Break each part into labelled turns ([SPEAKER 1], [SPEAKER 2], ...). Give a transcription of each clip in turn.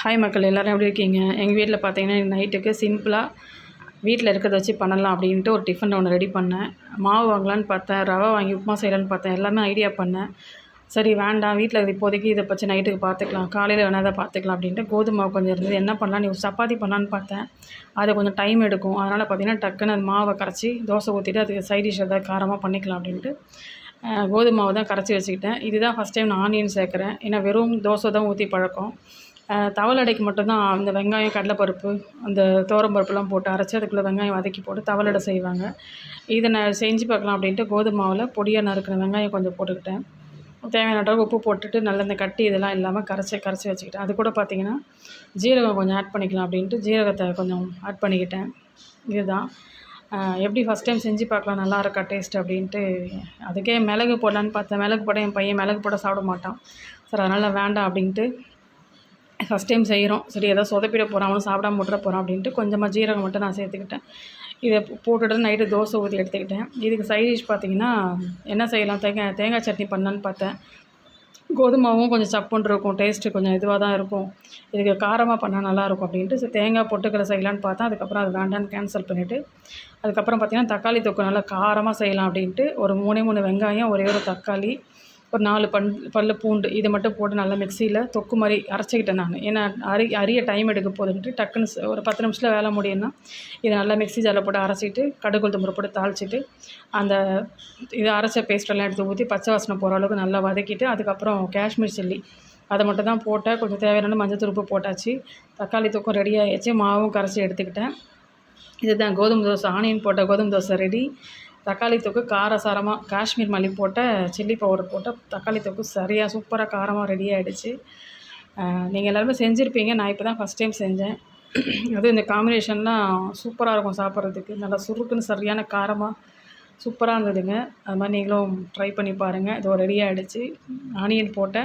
[SPEAKER 1] Hi மக்கள் எல்லோரும் எப்படி இருக்கீங்க? எங்கள் வீட்டில் பார்த்தீங்கன்னா நைட்டுக்கு சிம்பிளாக வீட்டில் இருக்கிறத வச்சு பண்ணலாம் அப்படின்ட்டு ஒரு டிஃபன் ஒன்று ரெடி பண்ணேன். மாவு வாங்கலான்னு பார்த்தேன் ரவை வாங்கி உப்புமா செய்யலான்னு பார்த்தேன் எல்லாமே ஐடியா பண்ணேன். சரி வேண்டாம் வீட்டில் இப்போதைக்கு இதை பற்றி நைட்டுக்கு பார்த்துக்கலாம் காலையில் வேணால் அதை பார்த்துக்கலாம் அப்படின்ட்டு கோதுமை மாவு கொஞ்சம் இருந்தது. என்ன பண்ணலாம் நீ சப்பாத்தி பண்ணலான்னு பார்த்தேன். அது கொஞ்சம் டைம் எடுக்கும். அதனால் பார்த்திங்கன்னா டக்குன்னு அது மாவை கரைச்சி தோசை ஊற்றிட்டு அதுக்கு சைட் டிஷ் எதாவது காரமாக பண்ணிக்கலாம் அப்படின்ட்டு கோதுமாவை தான் கரைச்சி வச்சுக்கிட்டேன். இதுதான் ஃபஸ்ட் டைம் நான் ஆனியன் சேர்க்குறேன். ஏன்னா வெறும் தோசை தான் ஊற்றி பழக்கம். தவளடைக்கு மட்டும்தான் அந்த வெங்காயம் கடலைப்பருப்பு அந்த பருப்புலாம் போட்டு அரைச்சி அதுக்குள்ளே வெங்காயம் வதக்கி போட்டு தவளடை செய்வாங்க. இதை நான் செஞ்சு பார்க்கலாம் அப்படின்ட்டு கோதுமை மாவில் பொடியாக நறுக்கின வெங்காயம் கொஞ்சம் போட்டுக்கிட்டேன். தேவையான அளவு உப்பு போட்டுட்டு நல்ல இந்த கட்டி இதெல்லாம் இல்லாமல் கரைச்சி கரைச்சி வச்சுக்கிட்டேன். அது கூட பார்த்திங்கன்னா ஜீரகம் கொஞ்சம் ஆட் பண்ணிக்கலாம் அப்படின்ட்டு ஜீரகத்தை கொஞ்சம் ஆட் பண்ணிக்கிட்டேன். இதுதான். எப்படி ஃபஸ்ட் டைம் செஞ்சு பார்க்கலாம் நல்லா இருக்கா டேஸ்ட் அப்படின்ட்டு. அதுக்கே மிளகு போடலான்னு பார்த்தேன். மிளகு போட என் பையன் மிளகு போட சாப்பிட மாட்டான். சார் அதனால் வேண்டாம் அப்படின்ட்டு ஃபஸ்ட் டைம் செய்கிறோம் சரி ஏதோ சொதப்பிட போகிறான் அவனும் சாப்பிடாம விட்டுற போகிறான் அப்படின்ட்டு கொஞ்சமாக ஜீரகம் மட்டும் நான் சேர்த்துக்கிட்டேன். இதை போட்டுட்டு நைட்டு தோசை ஊற்றி எடுத்துக்கிட்டேன். இதுக்கு சைட் டிஷ் பார்த்திங்கன்னா என்ன செய்யலாம்? தேங்காய் தேங்காய் சட்னி பண்ணலான்னு பார்த்தேன். கோதுமாவும் கொஞ்சம் சப்புன்னு இருக்கும். டேஸ்ட்டு கொஞ்சம் இதுவாக தான் இருக்கும். இதுக்கு காரமாக பண்ணால் நல்லாயிருக்கும் அப்படின்ட்டு சரி தேங்காய் பொட்டுக்கடலை செய்யலான்னு பார்த்தேன். அதுக்கப்புறம் அது வேண்டான்னு கேன்சல் பண்ணிவிட்டு அதுக்கப்புறம் பார்த்திங்கன்னா தக்காளி தொக்கு நல்லா காரமாக செய்யலாம் அப்படின்ட்டு ஒரு மூணே மூணு வெங்காயம் ஒரே ஒரு தக்காளி ஒரு நாலு பல் பல் பூண்டு இதை மட்டும் போட்டு நல்லா மிக்சியில் தொக்கு மாதிரி அரைச்சிக்கிட்டேன் நான். ஏன்னா அரி அரிய டைம் எடுக்க போதுன்ட்டு டக்குன்னு ஒரு பத்து நிமிஷத்தில் வேலை முடியும்னா இதை நல்லா மிக்சி ஜாரில் போட்டு அரைச்சிட்டு கடுகு தும்பரை போட்டு தாளிச்சிட்டு அந்த இதை அரைச்ச பேஸ்ட்டெல்லாம் எடுத்து ஊற்றி பச்சை வாசனை போகிற அளவுக்கு நல்லா வதக்கிட்டு அதுக்கப்புறம் காஷ்மீர் சில்லி. அதை மட்டும் தான் போட்டேன். கொஞ்சம் தேவையான மஞ்சள் துருப்பு போட்டாச்சு. தக்காளி தொக்கும் ரெடி ஆகிடுச்சு மாவும் கரைச்சி எடுத்துக்கிட்டேன். இதுதான் கோதுமை தோசை ஆனியன் போட்ட கோதுமை தோசை ரெடி தக்காளி தொக்கு காரசாரமாக காஷ்மீர் மல்லி போட்ட சில்லி பவுடர் போட்ட தக்காளி தொக்கு சரியாக சூப்பராக காரமாக ரெடி ஆகிடுச்சு நீங்கள் எல்லாருமே செஞ்சுருப்பீங்க. நான் இப்போ தான் ஃபஸ்ட் டைம் செஞ்சேன். அதுவும் இந்த காம்பினேஷன்லாம் சூப்பராக இருக்கும் சாப்பிட்றதுக்கு. நல்லா சுருக்குன்னு சரியான காரமாக சூப்பராக இருந்ததுங்க. அது மாதிரி நீங்களும் ட்ரை பண்ணி பாருங்கள் இது ரெடி ஆகிடுச்சு ஆனியன் போட்ட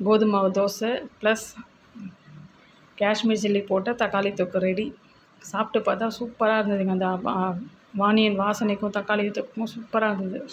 [SPEAKER 1] கோதுமை மாவு தோசை ப்ளஸ் காஷ்மீர் சில்லி போட்ட தக்காளி தொக்கு ரெடி சாப்பிட்டு பார்த்தா சூப்பராக இருந்ததுங்க அந்த வானியல் வாசனைக்கும் தக்காளி தொக்கும் சூப்பராக இருந்தது.